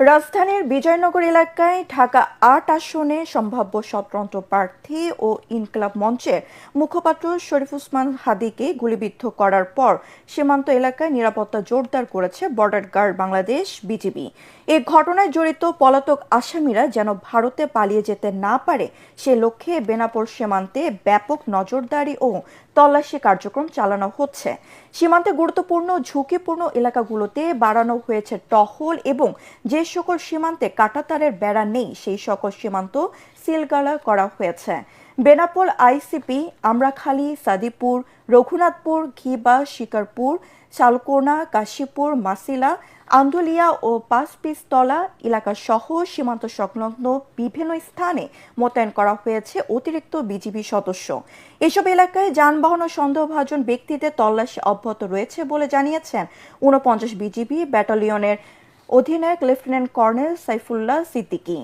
রাজধানীর বিজয়নগর এলাকায় ঢাকা আট আসনে সম্ভাব্য স্বতন্ত্র প্রার্থী ও ইনকলাব মঞ্চের মুখপাত্র শরীফ উসমান হাদিকে গুলিবিদ্ধ করার পর সীমান্ত এলাকায় নিরাপত্তা জোরদার করেছে বর্ডার গার্ড বাংলাদেশ, বিজিবি। এ ঘটনায় জড়িত পলাতক আসামিরা যেন ভারতে পালিয়ে যেতে না পারে, সে লক্ষ্যে বেনাপোল সীমান্তে ব্যাপক নজরদারি ও তল্লাশি কার্যক্রম চালানো হচ্ছে। সীমান্তে গুরুত্বপূর্ণ ঝুঁকিপূর্ণ এলাকাগুলোতে বাড়ানো হয়েছে টহল এবং যে সকল সীমান্তে কাটাতারের বেড়া নেই, সেই সকল সীমান্ত সিলগালা করা হয়েছে। বেনাপোল আইসিপি, আমরাখালী, সাদিপুর, রঘুনাথপুর, ঘিবা, শিকারপুর শালকোনা কাশীপুর, মাসিলা, আন্দুলিয়া ও পাঁচপিসতলা এলাকা সহ সীমান্ত সংলগ্ন বিভিন্ন স্থানে মোতায়েন করা হয়েছে অতিরিক্ত বিজিবি সদস্য। এসব এলাকায় যানবাহন ও সন্দেহভাজন ব্যক্তিদের তল্লাশি অব্যাহত রয়েছে বলে জানিয়েছেন ঊনপঞ্চাশ বিজিবি ব্যাটালিয়নের অধিনায়ক লেফটেন্যান্ট কর্নেল সাইফুল্লাহ সিদ্দিকী।